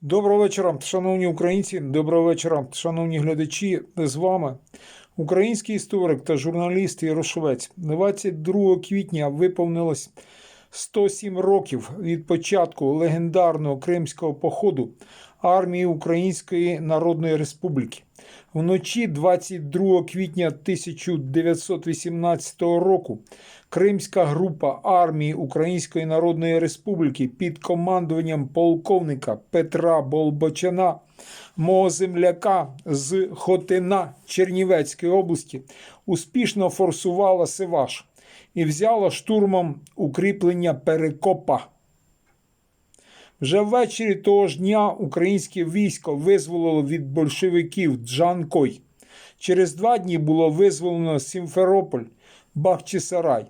Доброго вечора, шановні українці. Доброго вечора, шановні глядачі. З вами український історик та журналіст Ярошовець. 22 квітня виповнилось 107 років від початку легендарного кримського походу армії Української Народної Республіки. Вночі 22 квітня 1918 року Кримська група армії Української Народної Республіки під командуванням полковника Петра Болбочана, мого земляка з Хотина Чернівецької області, успішно форсувала Севаш і взяла штурмом укріплення Перекопа. Вже ввечері того ж дня українське військо визволило від большевиків Джанкой. Через два дні було визволено Сімферополь, Бахчисарай.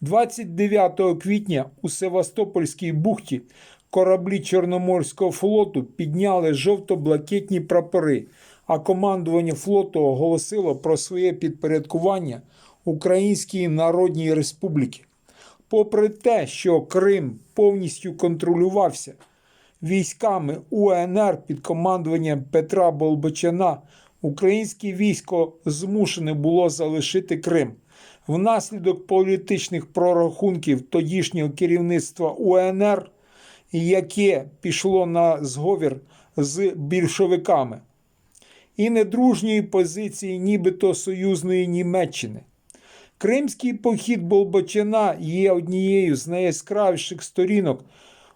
29 квітня у Севастопольській бухті кораблі Чорноморського флоту підняли жовто-блакитні прапори, а командування флоту оголосило про своє підпорядкування Українській Народній Республіки. Попри те, що Крим повністю контролювався військами УНР під командуванням Петра Болбочана, українське військо змушене було залишити Крим. Внаслідок політичних прорахунків тодішнього керівництва УНР, яке пішло на зговір з більшовиками, і недружньої позиції нібито союзної Німеччини. Кримський похід Болбочина є однією з найяскравіших сторінок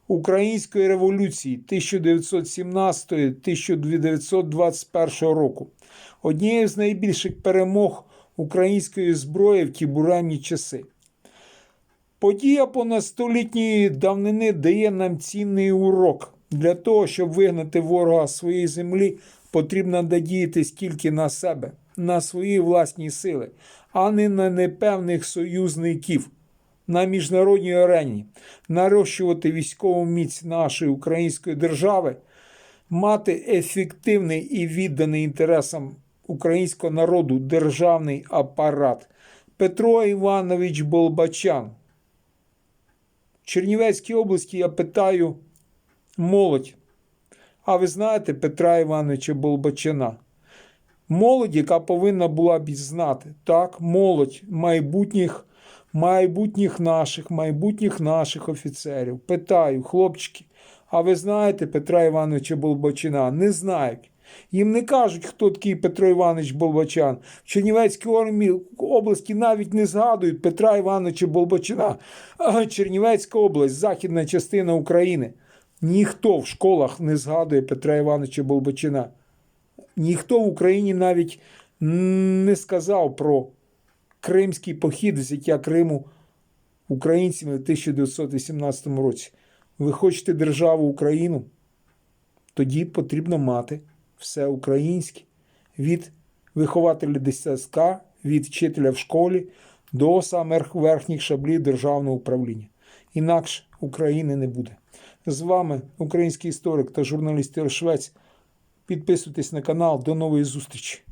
Української революції 1917-1921 року, однією з найбільших перемог української зброї в ті буремні часи. Подія понадстолітньої давнини дає нам цінний урок. Для того, щоб вигнати ворога з своєї землі, потрібно надіятись тільки на себе, на свої власні сили, а не на непевних союзників на міжнародній арені, нарощувати військову міць нашої української держави, мати ефективний і відданий інтересам українського народу державний апарат. Петро Іванович Болбачан. В Чернівецькій області я питаю молодь. А ви знаєте Петра Івановича Болбачана? Молодь, яка повинна була б знати, так, молодь майбутніх, майбутніх наших, майбутніх наших офіцерів. Питаю, хлопчики, а ви знаєте Петра Івановича Болбачана? Не знають. Їм не кажуть, хто такий Петро Іванович Болбачан. В Чернівецькій області навіть не згадують Петра Івановича Болбачана. А Чернівецька область, західна частина України. Ніхто в школах не згадує Петра Івановича Болбачина. Ніхто в Україні навіть не сказав про кримський похід взяття Криму українцями в 1918 році. Ви хочете державу Україну? Тоді потрібно мати все українське від вихователя ДССК, від вчителя в школі до самих верхніх шаблів державного управління. Інакше України не буде. З вами український історик та журналіст Швець. Підписуйтесь на канал. До нової зустрічі!